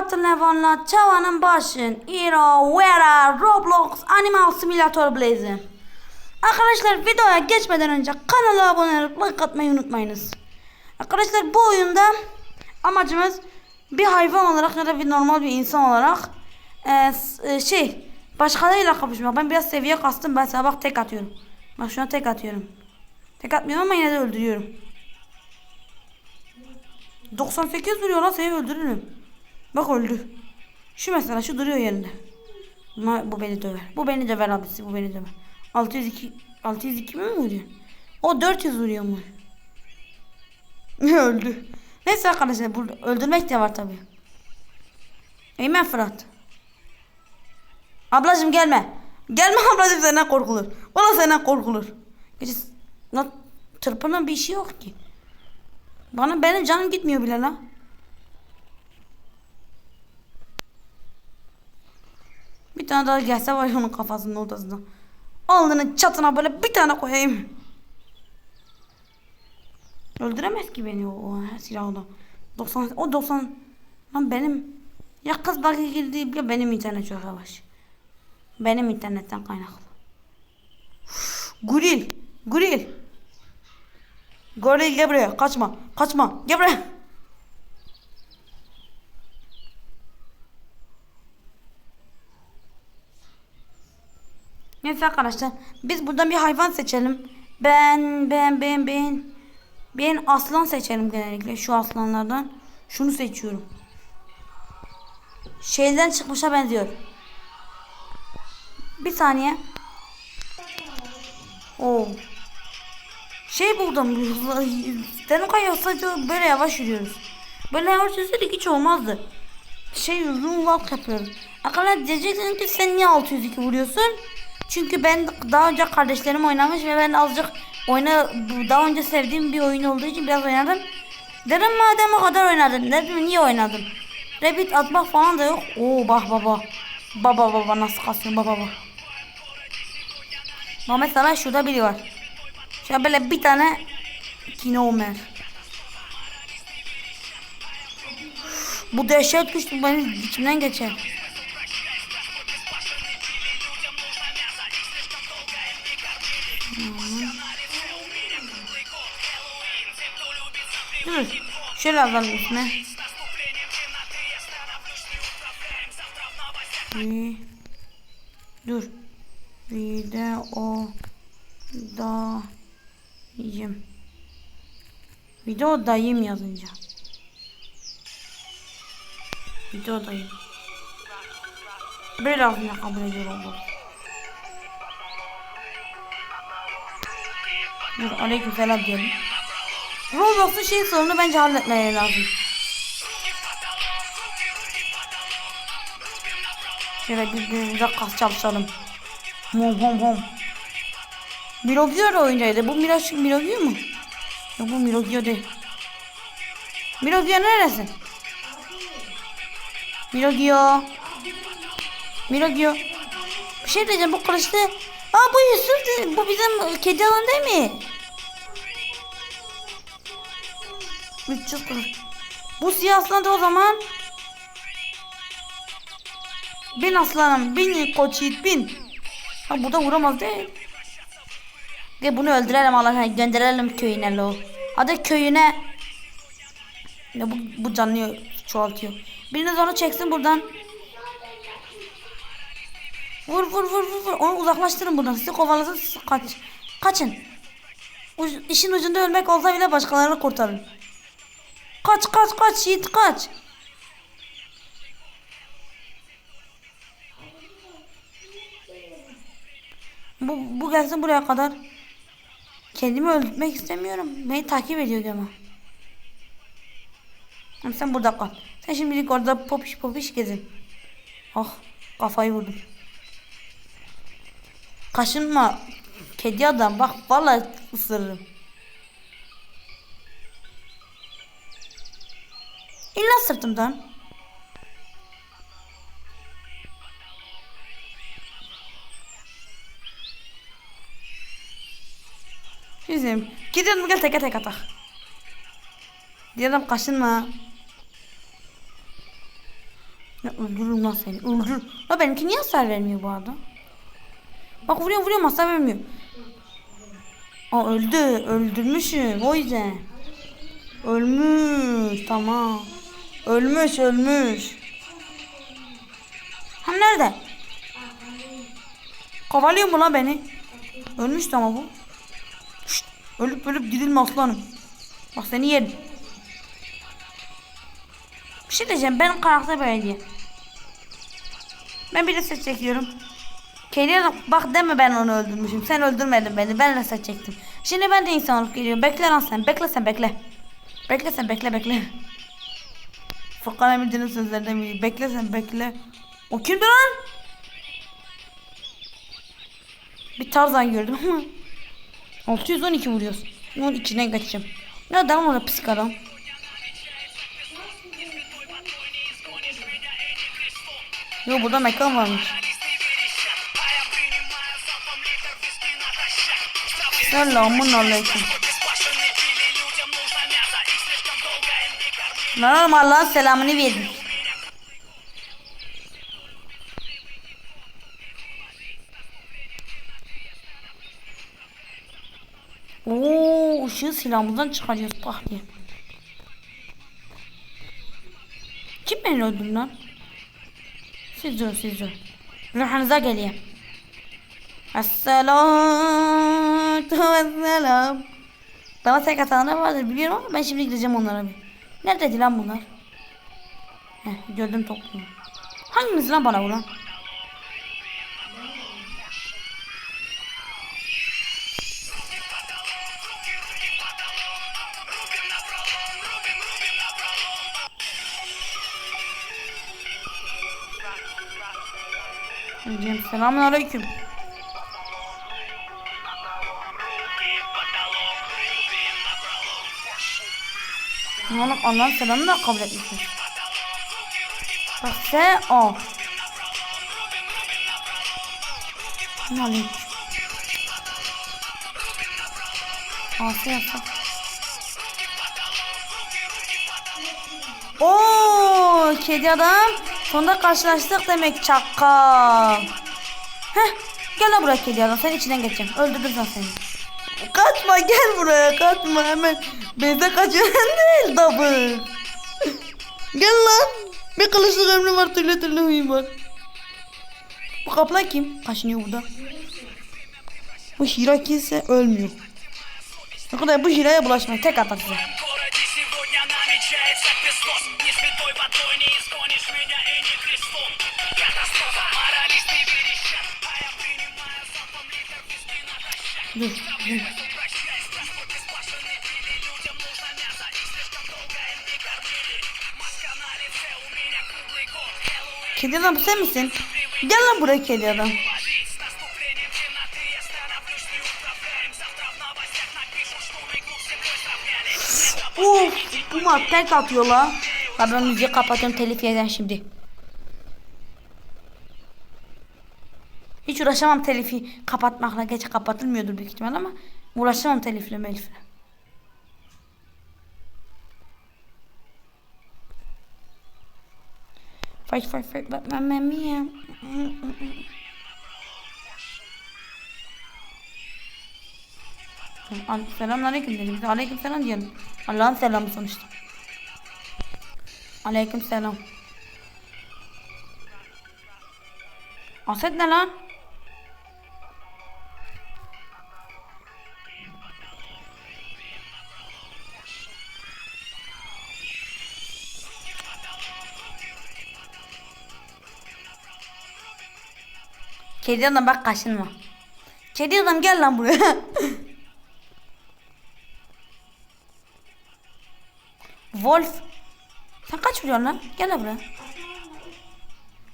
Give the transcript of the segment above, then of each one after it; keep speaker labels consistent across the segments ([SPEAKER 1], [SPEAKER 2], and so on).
[SPEAKER 1] Levan'la Çava'nın başın Iro, Vera, Roblox, Animal Simulator Blazing. Arkadaşlar videoya geçmeden önce kanala abone olup like atmayı unutmayınız. Arkadaşlar bu oyunda amacımız bir hayvan olarak ya da bir normal bir insan olarak e, e, şey başkalarıyla kapışmak. Ben biraz seviye kastım ben sana bak tek atıyorum. Bak şuna tek atıyorum. Tek atmıyorum ama yine de öldürüyorum. 98 duruyor lan seni öldürürüm. Bak öldü. Şu mesela şu duruyor yerinde. Ama bu beni döver. Bu beni döver abisi bu beni döver. 602 602 mi vuruyor? O 400 vuruyor mu? öldü. Neyse arkadaşlar burada öldürmek de var tabi. Eymen Fırat. Ablacım gelme. Gelme ablacım senden korkulur. Valla senden korkulur. Lan tırpının bir işi yok ki. Bana benim canım gitmiyor bile lan. Bir tane daha gelse var ya onun kafasının ortasına. Alnının çatına böyle bir tane koyayım. Öldüremez ki beni o, o silahla. 90 o 90 lan benim ya kız bug'a girdi ya benim internet çok yavaş. Benim internetten kaynaklı. Uf, Goril. Goril. Goril gel buraya. Kaçma. Kaçma. Gel buraya. Neyse arkadaşlar. Biz buradan bir hayvan seçelim. Ben, ben, ben, ben. Ben aslan seçerim genellikle. Şu aslanlardan. Şunu seçiyorum. Şeyden çıkmışa benziyor. Bir saniye. Oo. Şey buldum. Denuka sadece böyle yavaş yürüyoruz. Böyle yavaş yürüseydik hiç olmazdı. Şey uzun walk yapıyoruz. Arkadaşlar diyeceksin ki sen niye 602 vuruyorsun? Çünkü ben daha önce kardeşlerim oynamış ve ben azıcık oyna daha önce sevdiğim bir oyun olduğu için biraz oynadım. Dedim madem o kadar oynadın. Dedim niye oynadın? Rabbit atmak falan da yok. Oo bak baba. Baba baba nasıl kasıyor baba baba. Muhammed Salah şurada biri var. Şöyle böyle bir tane Kino Ömer. Bu dehşet güç bu benim içimden geçer. Şöyle alalım üstüne. Bir, dur. Video dayım. Video dayım yazınca. Video dayım. Böyle aslında kabul ediyorum bu. Dur aleyküm selam diyelim. Roblox'un şey sorunu bence halletmeye lazım. Şöyle birbirimize kas çalışalım. Hom hom hom. Mirogio da oyuncaydı. Bu Miraç Mirogio mu? Yok bu Mirogio değil. Mirogio neresi? Mirogio. Mirogio. Bir şey diyeceğim bu kılıçlı. Aa bu Yusuf. Bu bizim kedi alan değil mi? 340. Bu siyah aslan da o zaman. Bin aslanım, bin koç yiğit, bin. Ha burada vuramaz değil. Ve bunu öldürelim Allah'ına gönderelim köyüne lo. Hadi köyüne. Ne bu, bu canlıyı çoğaltıyor. Biriniz onu çeksin buradan. Vur vur vur vur vur. Onu uzaklaştırın buradan. Sizi kovalasın kaç. Kaçın. Uc, işin ucunda ölmek olsa bile başkalarını kurtarın. Kaç kaç kaç Yiğit kaç. Bu, bu gelsin buraya kadar. Kendimi öldürmek istemiyorum. Beni takip ediyor ama. Ama sen burada kal. Sen şimdilik orada popiş popiş gezin. Oh kafayı vurdum. Kaşınma. Kedi adam bak vallahi ısırırım. İlla sırtımdan. Bizim. Gidelim gel teke tek atak. Diyelim kaşınma. Ya öldürürüm lan seni. Öldür. La benimki niye hasar vermiyor bu arada? Bak vuruyorum vuruyorum hasar vermiyor. Aa öldü. Öldürmüşüm. O yüzden. Ölmüş. Tamam. Ölmüş ölmüş. Ha nerede? Kovalıyor mu lan beni? Ölmüştü ama bu. Şşt, ölüp ölüp gidilme aslanım. Bak seni yerim. Bir şey diyeceğim. Benim karakter böyle diye. Ben bir de ses çekiyorum. Kediye bak deme ben onu öldürmüşüm. Sen öldürmedin beni. Ben de ses çektim. Şimdi ben de insan geliyorum. Bekle lan sen. Bekle sen bekle. Bekle sen bekle bekle. Furkan Emirci'nin sözlerinden biri. Bekle sen bekle. O kimdi lan? Bir tarzan gördüm ama. 612 vuruyoruz. Onun içinden kaçacağım. Ne adam orada psik adam. Yo burada mekan varmış. Selamun aleyküm. Oğlum Allah'ın selamını verdim. Oo, ışığı silahımızdan çıkarıyoruz bak diye. Kim beni öldürdü lan? Siz dur siz dur. Ruhunuza geleyim. Esselatu vesselam. Bana tek atanlar vardır biliyorum ama ben şimdi gideceğim onlara bir. Neredeydi lan bunlar? Heh, gördüm toplumu. Hanginiz lan bana vuran? Diyeceğim selamun aleyküm. Oğlum Allah'ın selamını da kabul etmişsin. Bak sen o. Ne alayım? Asya yapsak. Oo, kedi adam. Sonunda karşılaştık demek çakal. Heh, gel buraya kedi adam. Sen içinden geçeceğim. Öldürdüm seni. Kaçma gel buraya kaçma hemen. Beze kaçan değil tabi. gel lan. Bir kılıçlı gömlü var türlü türlü huyum var. Bu kaplan kim? Kaşınıyor burada. Bu Hira kimse ölmüyor. Arkadaşlar bu Hira'ya bulaşmayın. Tek atar size. Dur. dur.
[SPEAKER 2] Возвращаясь, Господь беспашенный пили Людям нужно мясо, их слишком долго им не кормили Маска на лице, у меня круглый год Хэллоуин
[SPEAKER 1] Kedi adam bu sen misin? Gel lan buraya kedi adam.
[SPEAKER 2] ловить С наступлением темноты я становлюсь неуправляем Завтра в новостях напишут, что мой клуб с землей сравняли
[SPEAKER 1] Uf, bu mat tek atıyor la. Ha ben müziği kapatıyorum telif yeden şimdi. Hiç uğraşamam telifi kapatmakla. Geç kapatılmıyordur büyük ihtimal ama uğraşamam telifle melifle. Fight fight fight Batman man mia. Selamun aleyküm dedim. Biz aleyküm selam diyelim. Allah'ın selamı sonuçta. Aleyküm selam. Aset ne lan? Kedi adam bak kaşınma. Kedi adam gel lan buraya. Wolf. Sen kaç vuruyorsun lan? Gel lan buraya.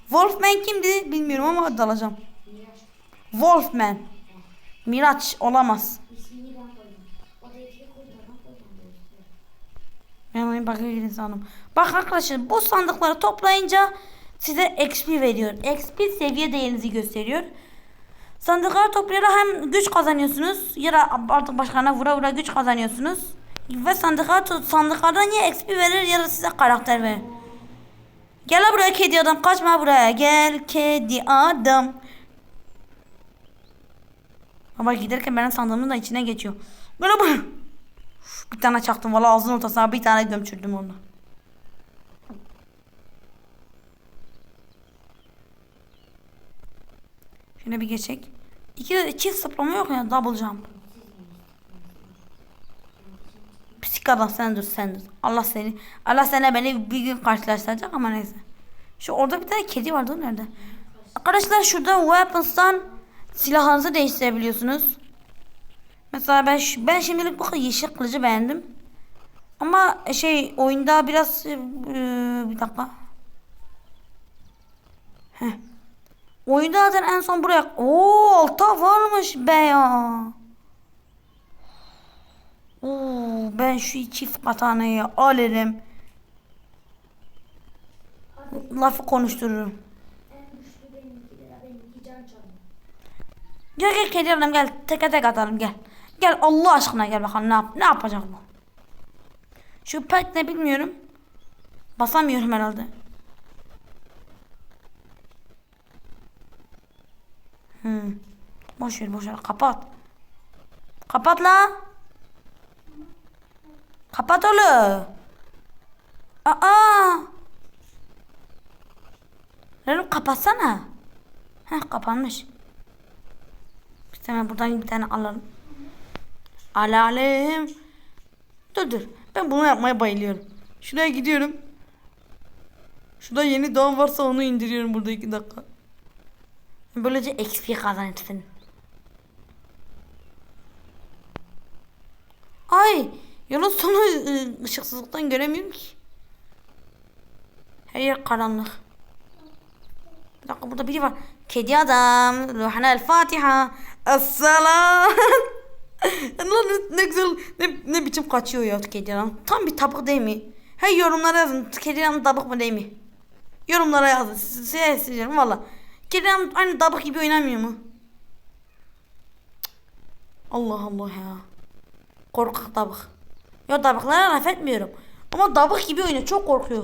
[SPEAKER 1] Wolfman kimdi bilmiyorum ama dalacağım. Wolfman. Miraç olamaz. Ben onu bakıyor insanım. Bak arkadaşlar bu sandıkları toplayınca size XP veriyor. XP seviye değerinizi gösteriyor. Sandıkları toplayarak hem güç kazanıyorsunuz ya da artık başkana vura vura güç kazanıyorsunuz. Ve sandıklar sandıklardan ya XP verir ya da size karakter verir. Gel buraya. kedi adam kaçma buraya gel kedi adam. Baba giderken benim sandığımın da içine geçiyor. Böyle böyle. Bir tane çaktım valla ağzının ortasına bir tane gömçürdüm onu. Şöyle bir geçek. İki çift zıplama yok ya double jump. Psik adam sen dur sen dur. Allah seni Allah sana beni bir gün karşılaştıracak ama neyse. Şu orada bir tane kedi vardı nerede? Arkadaşlar şurada weapons'tan silahınızı değiştirebiliyorsunuz. Mesela ben ben şimdilik bu yeşil kılıcı beğendim. Ama şey oyunda biraz e, bir dakika. Heh. Oyunda zaten en son buraya Oo alta varmış be ya. Oo ben şu çift katanayı alırım. Lafı konuştururum. Gel gel kedi adam gel. Teke tek atalım gel. Gel Allah aşkına gel bakalım ne yap ne yapacak bu. Şu pet ne bilmiyorum. Basamıyorum herhalde. Hmm. Boş ver boş ver kapat. Kapat la. Kapat oğlum. Aa. Oğlum kapatsana. Heh kapanmış. Bir tane buradan bir tane alalım. Alalım. Dur dur. Ben bunu yapmaya bayılıyorum. Şuraya gidiyorum. Şurada yeni doğan varsa onu indiriyorum burada iki dakika. Böylece XP kazanırsın. Ay yolun sonu ı, ışıksızlıktan göremiyorum ki. Her yer karanlık. Bir dakika burada biri var. Kedi adam. Ruhana el Fatiha. Esselam. Ne, ne güzel ne, ne biçim kaçıyor ya kedi adam. Tam bir tabak değil mi? Hey yorumlara yazın. Kedi adam tabak mı değil mi? Yorumlara yazın. Size size valla. Adam aynı tabak gibi oynamıyor mu? Allah Allah ya. Korkak tabak. Ya tabaklara laf etmiyorum. Ama tabak gibi oynuyor. Çok korkuyor.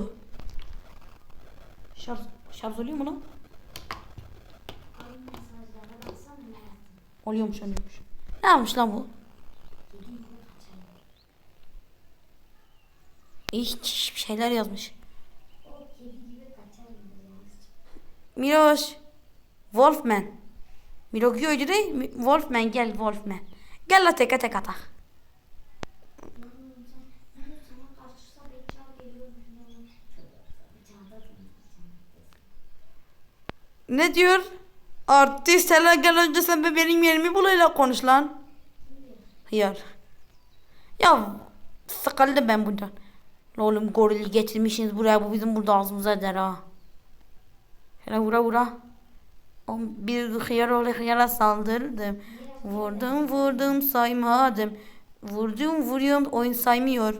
[SPEAKER 1] Şarj, şarj oluyor mu lan? Oluyormuş oluyormuş. Ne yapmış lan bu? Bir şeyler yazmış. Miroş. Wolfman. Miro öyle Wolfman gel Wolfman. Gel la teke tek atak. Ne diyor? Artist hele gel önce sen be benim yerimi bul öyle konuş lan. Hıyar. Ya sıkıldım ben bundan. La Oğlum gorili getirmişsiniz buraya bu bizim burada ağzımıza eder ha. Hele vura vura. O bir hıyar oğlu hıyara saldırdım. Vurdum vurdum saymadım. Vurdum vuruyorum oyun saymıyor.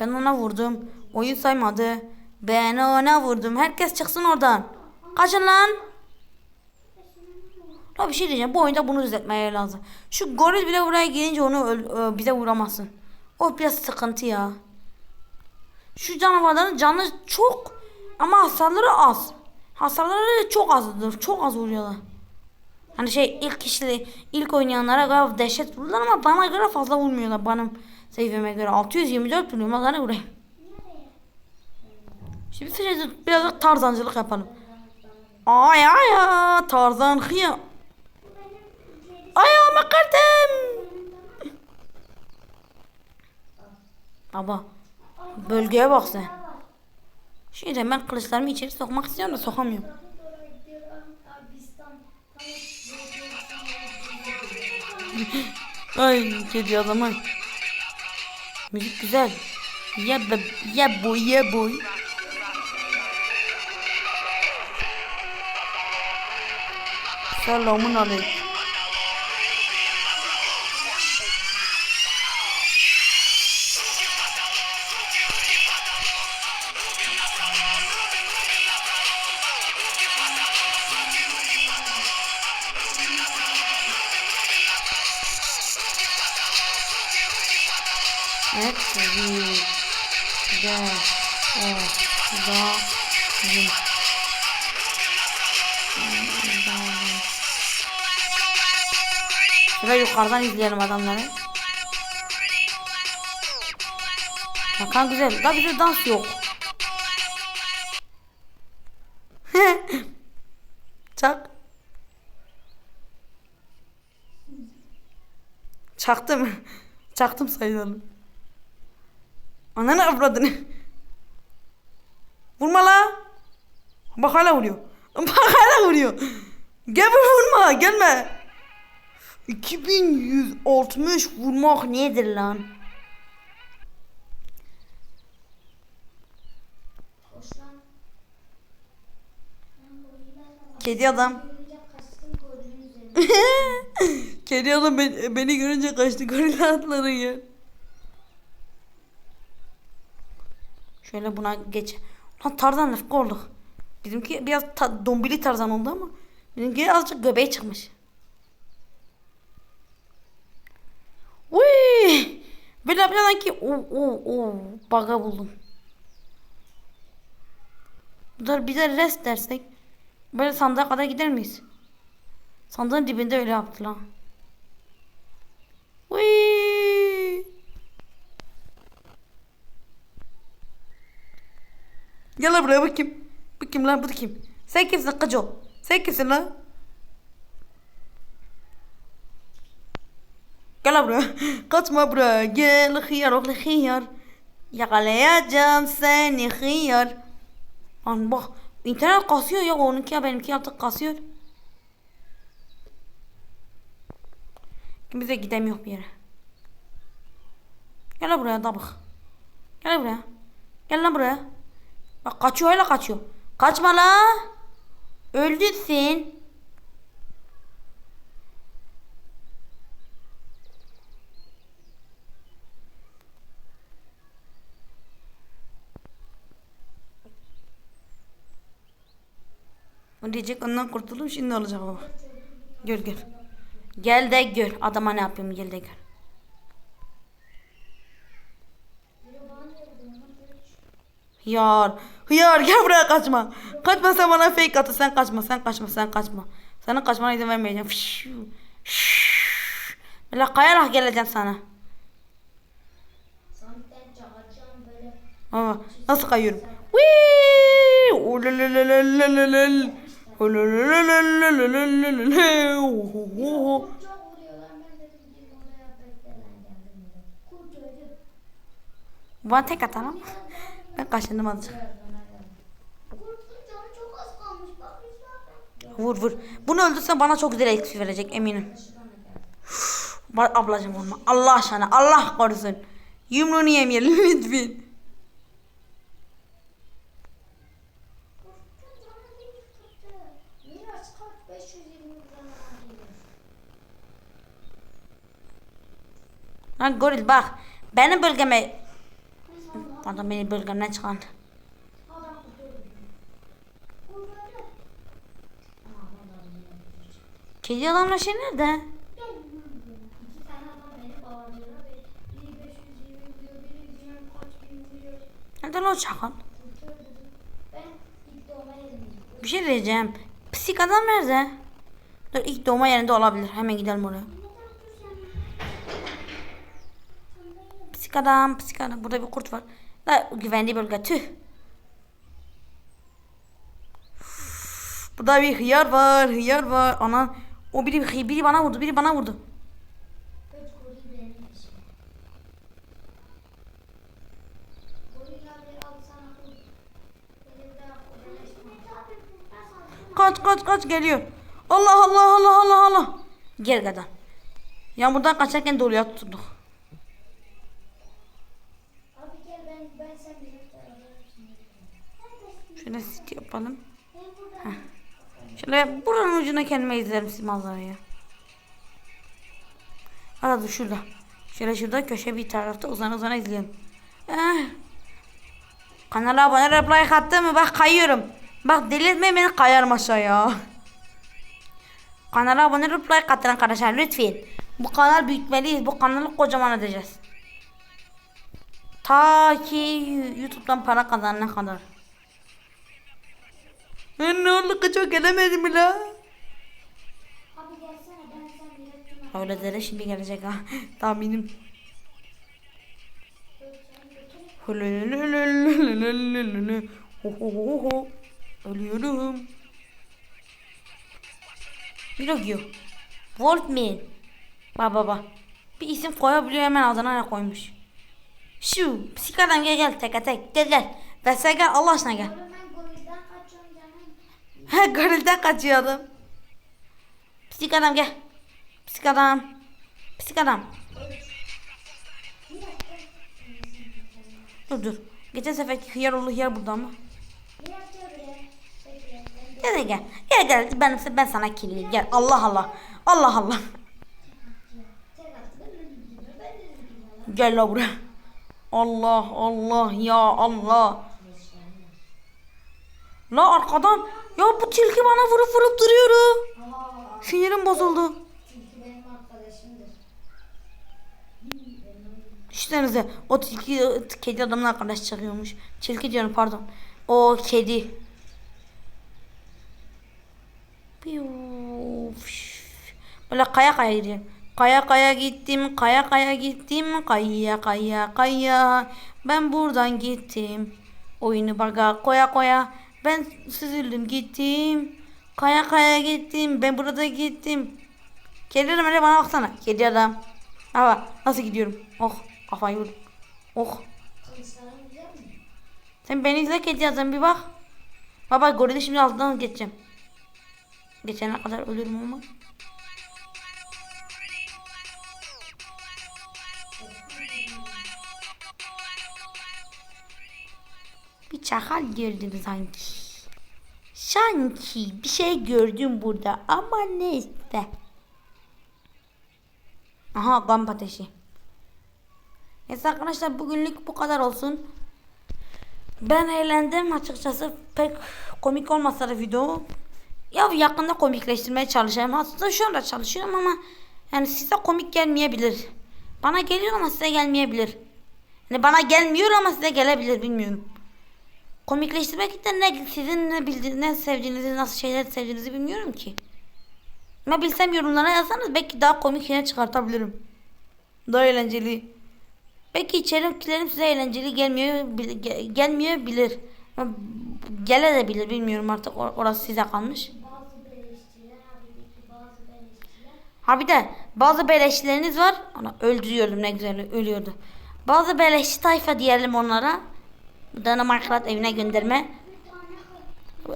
[SPEAKER 1] Ben ona vurdum. Oyun saymadı. Ben ona vurdum. Herkes çıksın oradan. Kaçın lan. Ya bir şey diyeceğim. Bu oyunda bunu düzeltmeye lazım. Şu goril bile buraya gelince onu ö, bize vuramazsın. O biraz sıkıntı ya. Şu canavarların canı çok ama hasarları az. Hasarları çok azdır. Çok az vuruyorlar. Hani şey ilk kişi ilk oynayanlara göre dehşet vururlar ama bana göre fazla vurmuyorlar. Benim seviyeme göre 624 vuruyorum. Hadi vurayım. Şimdi sadece biraz tarzancılık yapalım. Ay ay ay tarzan hıya. Ayağıma kırdım. Baba bölgeye bak sen. Şimdi ben kılıçlarımı içeri sokmak istiyorum da sokamıyorum. Ay kedi adamı. Müzik güzel. Ye be, ye boy ye boy. Selamun aleyküm. Zi. Ve yukarıdan izleyelim adamları. Bakan güzel. Daha bize dans yok. Çak. Çaktım. Çaktım sayılarını. Ananı avradını. Vurma la. Bak hala vuruyor. Bak hala vuruyor. Gel vurma gelme. 2160 vurmak nedir lan? Kedi adam. Kedi adam beni, beni görünce kaçtı gorilla atladı ya. Şöyle buna geç. Lan Tarzan Rıfkı olduk. Bizimki biraz ta, dombili Tarzan oldu ama bizimki azıcık göbeği çıkmış. Uy! Böyle yapacağım ki o o o baga buldum. Dur bir de rest dersek böyle sandığa kadar gider miyiz? Sandığın dibinde öyle yaptı lan. Uy! Gel lan buraya bakayım. Kim lan bu kim? Sen kimsin kıcı? Sen kimsin lan? Gel buraya. Kaçma buraya. Gel hıyar oğlu hıyar. Yakalayacağım seni hıyar. Lan bak internet kasıyor ya onunki ya benimki artık kasıyor. Bize gidemiyor bir yere. Gel buraya da. Gel buraya. Gel lan buraya. Bak kaçıyor hala kaçıyor. Kaçma la. Öldün sen. O diyecek ondan kurtuldum şimdi olacak baba. Gör gör. Gel de gör. Adama ne yapayım gel de gör. Hıyar. Hıyar gel buraya kaçma. Kaçma sen bana fake atı. Sen kaçma sen kaçma sen kaçma. Senin kaçmana izin vermeyeceğim. Fişşu. Şşş. Böyle kayarak geleceğim sana. Baba nasıl kayıyorum? Bana tek atalım. Ben kaşındım azıcık. Vur vur. Bunu öldürsen bana çok güzel eksi verecek eminim. Bak ablacım olma. Allah aşkına Allah korusun. Yumruğunu yemeyelim lütfen.
[SPEAKER 3] Kurtun canı bir tuttu. Miraç kaç 520 gram gelir.
[SPEAKER 1] Lan goril bak. Benim bölgeme... Pardon benim bölgemden çıkan.
[SPEAKER 3] Adam kurt öldü. Kurt öldü. Aa vallahi öldü.
[SPEAKER 1] Kedi adamla şey nerede?
[SPEAKER 3] İki tane adam beni bağırıyorlar ve biri 520 diyor, biri bilmem kaç bin diyor.
[SPEAKER 1] Nerede lan o çakal? Bir şey diyeceğim. Psik adam nerede? Dur ilk doğma yerinde olabilir. Hemen gidelim oraya. Psik adam, psik adam. Burada bir kurt var. Da güvenli bölge. Tüh. Burada bir hıyar var, hıyar var. Ana, o biri, biri bana vurdu, biri bana vurdu.
[SPEAKER 3] Kaç
[SPEAKER 1] Kaç, kaç, geliyor. Allah, Allah, Allah, Allah, Allah. Gel kadar. Yağmurdan kaçarken doluya tutunduk.
[SPEAKER 3] Abi gel ben ben sen birlikte ararım.
[SPEAKER 1] Şöyle sit yapalım.
[SPEAKER 3] Burada.
[SPEAKER 1] Şöyle buranın ucuna kendime izlerim siz manzarayı. Arada şurada. Şöyle şurada köşe bir tarafta uzan uzana izleyelim. Eh. Kanala abone olup like attın mı? Bak kayıyorum. Bak delirtme beni kayarım aşağıya. Kanala abone olup like atın arkadaşlar lütfen. Bu kanal büyütmeliyiz. Bu kanalı kocaman edeceğiz. Ta ki YouTube'dan para kazanana kadar. Ben ne oldu çok gelemedim la.
[SPEAKER 3] Abi gelsene ben sen birlikte
[SPEAKER 1] Öyle dere şimdi gelecek ha. Tahminim. Ölüyorum. Pinokyo. Wolfman. Bak bak bak. Bir isim koyabiliyor hemen adına ne koymuş. Şu psik adam gel gel tek tek gel gel. Ve sen gel Allah aşkına gel.
[SPEAKER 3] Oğlum ben gorilden kaçıyorum canım.
[SPEAKER 1] He gorilden kaçıyor adam. Psik adam gel. Psik adam. Psik adam. Dur dur. Geçen seferki hıyar oğlu hıyar burada ama. Gel gel. Gel gel. Ben, ben sana kirli. Gel. Allah Allah. Allah Allah. Gel la buraya. Allah Allah ya Allah. La arkadan. Ya bu tilki bana vurup vurup duruyor. Sinirim bozuldu. Düşünsenize o tilki kedi adamla arkadaş çıkıyormuş. Tilki diyorum pardon. O kedi. Böyle kaya kaya gidiyorum. Kaya kaya gittim, kaya kaya gittim, kaya kaya kaya. Ben buradan gittim. Oyunu baga koya koya. Ben süzüldüm gittim. Kaya kaya gittim. Ben burada gittim. Kedi adam öyle bana baksana. Kedi adam. Ha nasıl gidiyorum? Oh kafayı vurdum. Oh. Sen beni izle kedi adam bir bak. Baba gorili şimdi altından geçeceğim. Geçene kadar ölürüm ama. Bir çakal gördüm sanki. Sanki bir şey gördüm burada ama neyse. Aha kamp ateşi. Neyse arkadaşlar bugünlük bu kadar olsun. Ben eğlendim açıkçası pek komik olmasa da video. Ya yakında komikleştirmeye çalışacağım. Aslında şu anda çalışıyorum ama yani size komik gelmeyebilir. Bana geliyor ama size gelmeyebilir. Yani bana gelmiyor ama size gelebilir bilmiyorum. Komikleştirmek de ne sizin ne bildiğiniz, ne sevdiğinizi, nasıl şeyler sevdiğinizi bilmiyorum ki. Ama bilsem yorumlara yazsanız belki daha komik şeyler çıkartabilirim. Daha eğlenceli. Belki içeriklerim size eğlenceli gelmiyor, bil- ge- gelmiyor bilir. Gele de bilir bilmiyorum artık or- orası size kalmış. Ha bir de bazı beleşçileriniz var. Ona öldürüyordum ne güzel ölüyordu. Bazı beleşçi tayfa diyelim onlara. Danimarklat evine gönderme.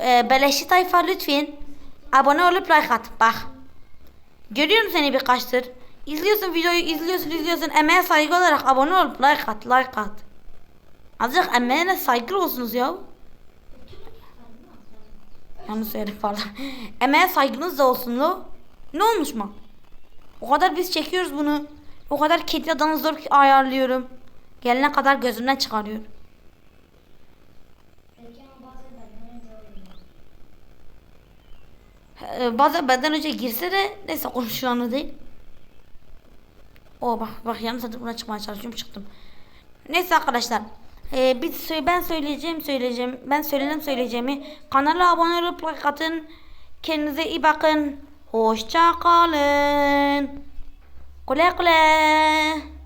[SPEAKER 1] Ee, beleşçi tayfa lütfen abone olup like at. Bak. Görüyorum seni birkaçtır. İzliyorsun videoyu izliyorsun izliyorsun. Emeğe saygı olarak abone olup like at like at. Azıcık emeğine saygılı olsunuz ya. Yanlış söyledim pardon. Emeğe saygınız da olsun lo. Ne olmuş mu? O kadar biz çekiyoruz bunu. O kadar kedi adamı zor ayarlıyorum. Gelene kadar gözümden çıkarıyor.
[SPEAKER 3] belki ama bazen benden önce oluyor.
[SPEAKER 1] Ee, bazen benden önce girse de neyse konuşulanı değil. O bak bak yanlış atıp buna çıkmaya çalışıyorum çıktım. Neyse arkadaşlar. Ee, biz ben söyleyeceğim söyleyeceğim. Ben söyledim söyleyeceğimi. Kanala abone olup like atın. Kendinize iyi bakın. Hoşça kalın. Kule kule.